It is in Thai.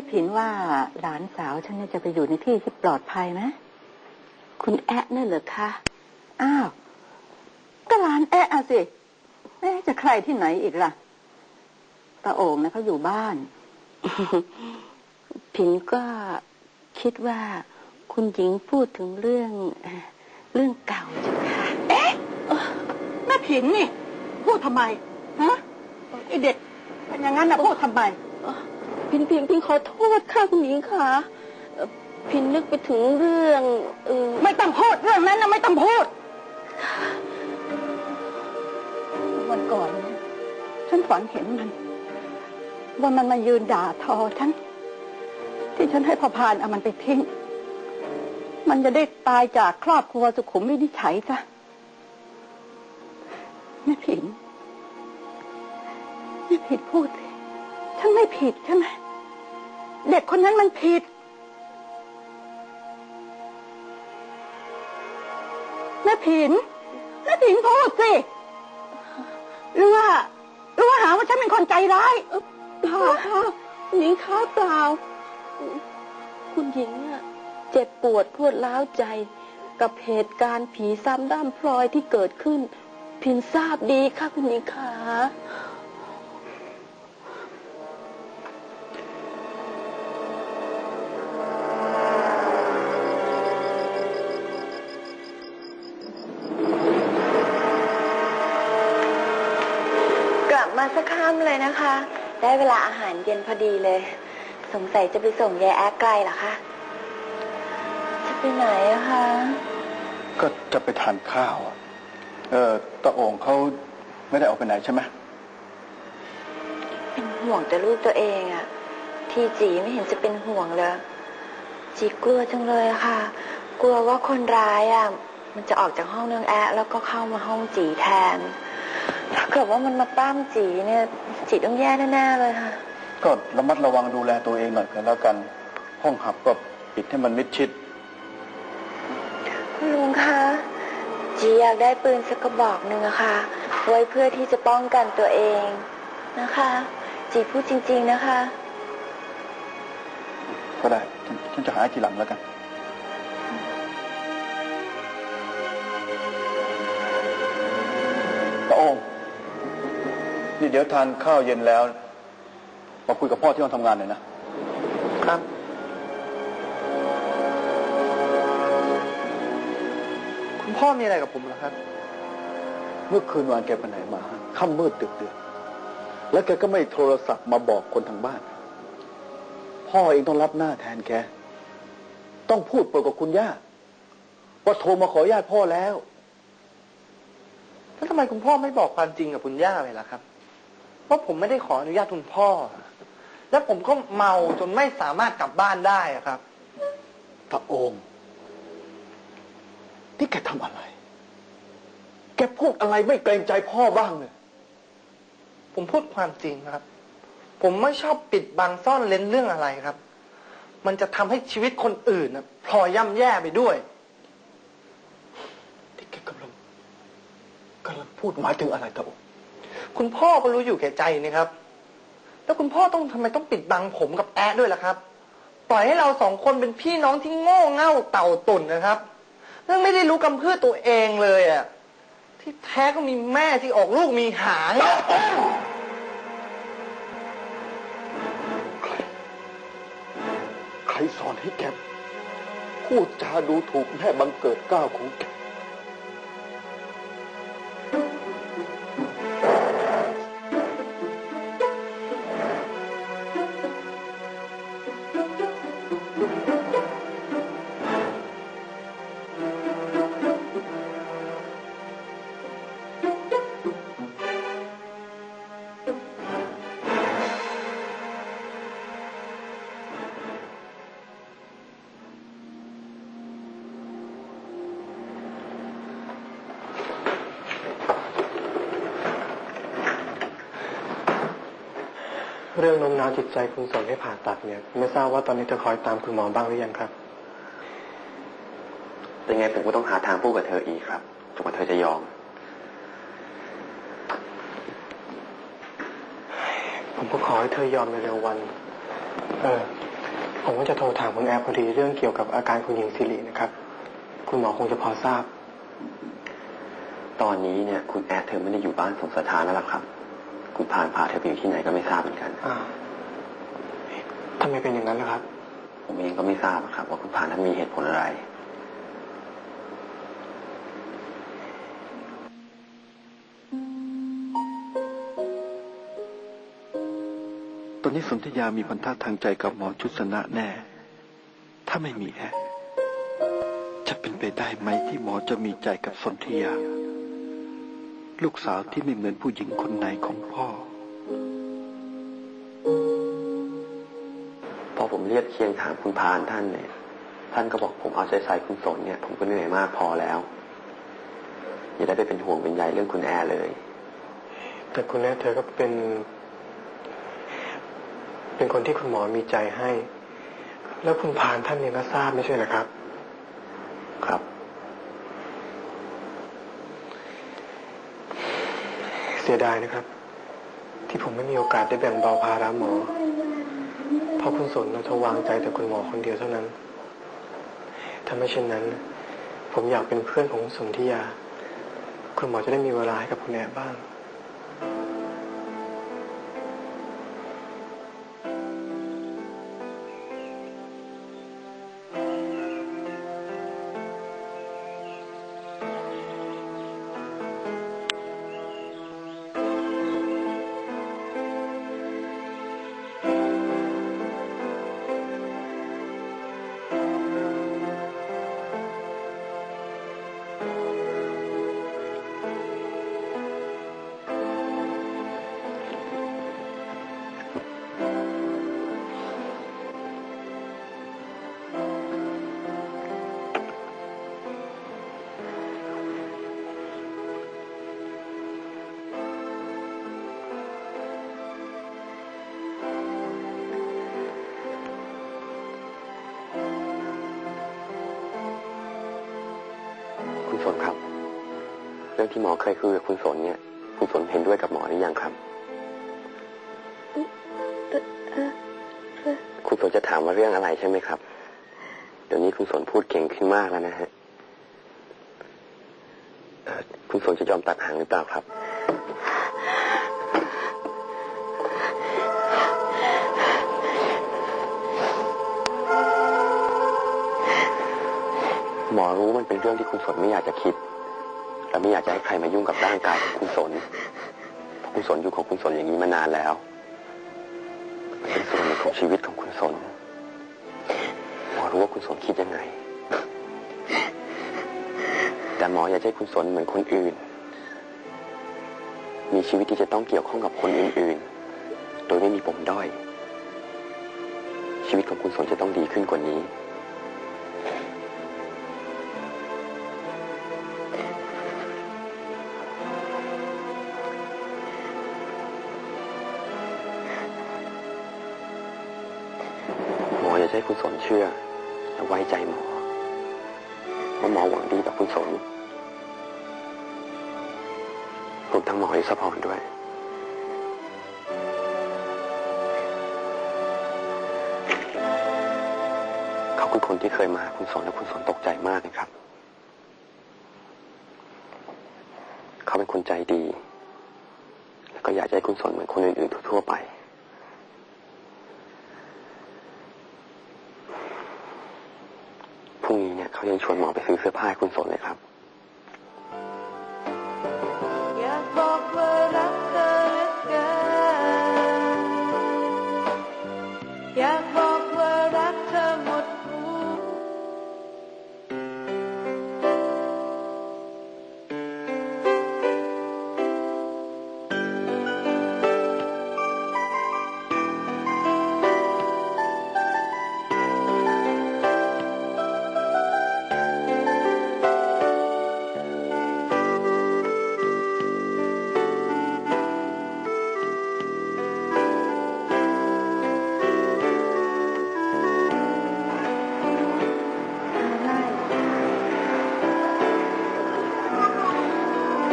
ม่ผินว่าหลานสาวฉันเนี่ยจะไปอยู่ในที่ที่ปลอดภัยไหมคุณแอะนั่นเหรอคะอ้าวก็หลานแอะอะสิแม่จะใครที่ไหนอีกล่ะตาโอ่งนะเขาอยู่บ้าน ผินก็คิดว่า คุณหญิงพูดถึงเรื่องเอ่อเรื่องเก่าจ้ะค่ะเอ๊ะแม่ผินนี่ พูดทำไมฮะไอเด็กเป็นอย่างนั้นนะพูดทำไม พินพินพินขอโทษค่ะคุณหญิงค่ะพินนึกไปถึงเรื่องอไม่ต้องพูดเรื่องนั้นนะไม่ต้องพูดวันก่อนเนี่ยฉันฝันเห็นมัน ว่ามันมายืนด่าทอฉัน ที่ฉันให้พอพานเอามันไปทิ้ง มันจะได้ตายจากครอบครัวสุขุมวินิจฉัยซะแม่ผินแม่ผิดพูดสิฉันไม่ผิดใช่ไหม เด็กคนนั้นมันผิด แม่ผินแม่ผินพูดสิหรือว่าหรือว่าหาว่าฉันเป็นคนใจร้ายเปล่าค่ะหญิงคะเปล่า คุณหญิงอะเจ็บปวดรวดร้าวใจกับเหตุการณ์ผีซ้ำด้ามพลอยที่เกิดขึ้น พินทราบดีค่ะคุณหญิงขา เลยนะคะ ได้เวลาอาหารเย็นพอดีเลย สงสัยจะไปส่งยายแอ๊กไกลเหรอคะ จะไปไหนอะคะ ก็จะไปทานข้าวอะเออตาโอ่งเขาไม่ได้ออกไปไหนใช่ไหมเป็นห่วงแต่ลูกตัวเองอะที่จีไม่เห็นจะเป็นห่วงเลย จีกลัวจังเลยอะค่ะ กลัวว่าคนร้ายอะมันจะออกจากห้องนางแอะแล้วก็เข้ามาห้องจีแทน ถ้าเกิดว่ามันมาปล้ำจีเนี่ยจีต้องแย่แน่ๆเลยค่ะ ก็ระมัดระวังดูแลตัวเองหน่อยกันแล้วกัน ห้องหับก็ปิดให้มันมิดชิดคุณลุงคะจีอยากได้ปืนสักกระบอกหนึ่งอะค่ะ ไว้เพื่อที่จะป้องกันตัวเองนะคะ จีพูดจริง ๆนะคะ ก็ได้ ฉันฉันจะหาให้ทีหลังแล้วกัน นี่เดี๋ยวทานข้าวเย็นแล้วมาคุยกับพ่อที่ห้องทำงานหน่อยนะครับ คุณพ่อมีอะไรกับผมเหรอครับ เมื่อคืนวานแกไปไหนมาค่ำมืดดึกเดือนแล้วแกก็ไม่โทรศัพท์มาบอกคนทางบ้าน พ่อเองต้องรับหน้าแทนแก ต้องพูดเปิดกับคุณย่าว่าโทรมาขอญาติพ่อแล้วแล้วทำไมคุณพ่อไม่บอกความจริงกับคุณย่าเลยล่ะครับ ว่าผมไม่ได้ขออนุญาตคุณพ่อ แล้วผมก็เมาจนไม่สามารถกลับบ้านได้อะครับ พระองค์ที่แกทำอะไร แกพูดอะไรไม่เกรงใจพ่อบ้างเลยผมพูดความจริงนะครับ ผมไม่ชอบปิดบังซ่อนเล้นเรื่องอะไรครับ มันจะทำให้ชีวิตคนอื่นนะพลอยย่ำแย่ไปด้วย ที่แกกำลังกำลังพูดหมายถึงอะไรตาอง คุณพ่อก็รู้อยู่แก่ใจนี่ครับ แล้วคุณพ่อต้องทำไมต้องปิดบังผมกับแอ๊ดด้วยล่ะครับ ปล่อยให้เราสองคนเป็นพี่น้องที่โง่เง่าเต่าตุ่นนะครับเรื่องไม่ได้รู้กำเพื่อตัวเองเลยอะที่แท้ก็มีแม่ที่ออกลูกมีหางใครสอนให้แกพูดจาดูถูกแม่บังเกิดก้าวของแก เรื่องโน้มน้าวจิตใจคุณสนให้ผ่าตัดเนี่ย ไม่ทราบว่าตอนนี้เธอคอยตามคุณหมอบ้างหรือยังครับยังไงผมก็ต้องหาทางพูดกับเธออีกครับจนกว่าเธอจะยอม ผมก็ขอให้เธอยอมในเร็ววัน เออ ผมก็จะโทรถามคุณแอร์พอดีเรื่องเกี่ยวกับอาการคุณหญิงสิรินะครับ คุณหมอคงจะพอทราบ ตอนนี้เนี่ย คุณแอดเธอไม่ได้อยู่บ้านสมสถานแล้วล่ะครับ คุณพานพาเธอไปอยู่ที่ไหนก็ไม่ทราบเหมือนกันอ่าทำไมเป็นอย่างนั้นล่ะครับ ผมเองก็ไม่ทราบครับ ว่าคุณพานนั้นมีเหตุผลอะไร ตอนนี้สนธยามีพันธะทางใจกับหมอชุดสนะแน่ ถ้าไม่มีแอร์จะเป็นไปได้ไหมที่หมอจะมีใจกับสนธยา ลูกสาวที่ไม่เหมือนผู้หญิงคนไหนของพ่อ พอผมเรียกเคียงถามคุณพานท่านเนี่ย ท่านก็บอกผมเอาใจใส่คุณสนเนี่ย ผมก็เหนื่อยมากพอแล้ว อย่าได้ไปเป็นห่วงเป็นใยเรื่องคุณแอร์เลย แต่คุณแอร์เธอก็เป็น เป็นคนที่คุณหมอมีใจให้ แล้วคุณพานท่านเองก็ทราบไม่ใช่เหรอครับ ครับ สียดายนะครับ ที่ผมไม่มีโอกาสได้แบ่งเบาภาระหมอเพราะคุณสนเราจะวางใจแต่คุณหมอคนเดียวเท่านั้น ถ้าไม่เช่นนั้น ผมอยากเป็นเพื่อนของคุณสนธิยา คุณหมอจะได้มีเวลาให้กับคุณแอบบ้าง ที่หมอเคยคุยกับคุณสนเนี่ย คุณสนเห็นด้วยกับหมอหรือยังครับ คุณสนจะถามว่าเรื่องอะไรใช่ไหมครับ เดี๋ยวนี้คุณสนพูดเก่งขึ้นมากแล้วนะฮะคุณสนจะยอมตัดหางหรือเปล่าครับหมอรู้มันเป็นเรื่องที่คุณสนไม่อยากจะคิด และไม่อยากจะให้ใครมายุ่งกับร่างกายของคุณสนเพราะคุณสนอยู่ของคุณสนอย่างนี้มานานแล้วมันเป็นส่วนหนึ่งของชีวิตของคุณสนหมอรู้ว่าคุณสนคิดยังไง แต่หมออยากให้คุณสนเหมือนคนอื่น มีชีวิตที่จะต้องเกี่ยวข้องกับคนอื่น ๆ โดยไม่มีปมด้อย ชีวิตของคุณสนจะต้องดีขึ้นกว่านี้ หมออยากให้คุณสนเชื่อและไว้ใจหมอว่าหมอหวังดีต่อคุณสนรวมทั้งหมออิสพรด้วย เขาคือคนที่เคยมาหาคุณสนและคุณสนตกใจมากนะครับ เขาเป็นคนใจดี แล้วก็อยากจะให้คุณสนเหมือนคนอื่น เขายังชวนหมอไปซื้อเสื้อผ้าให้คุณสนเลยครับอยากบอกว่ารักเธอหมดหัว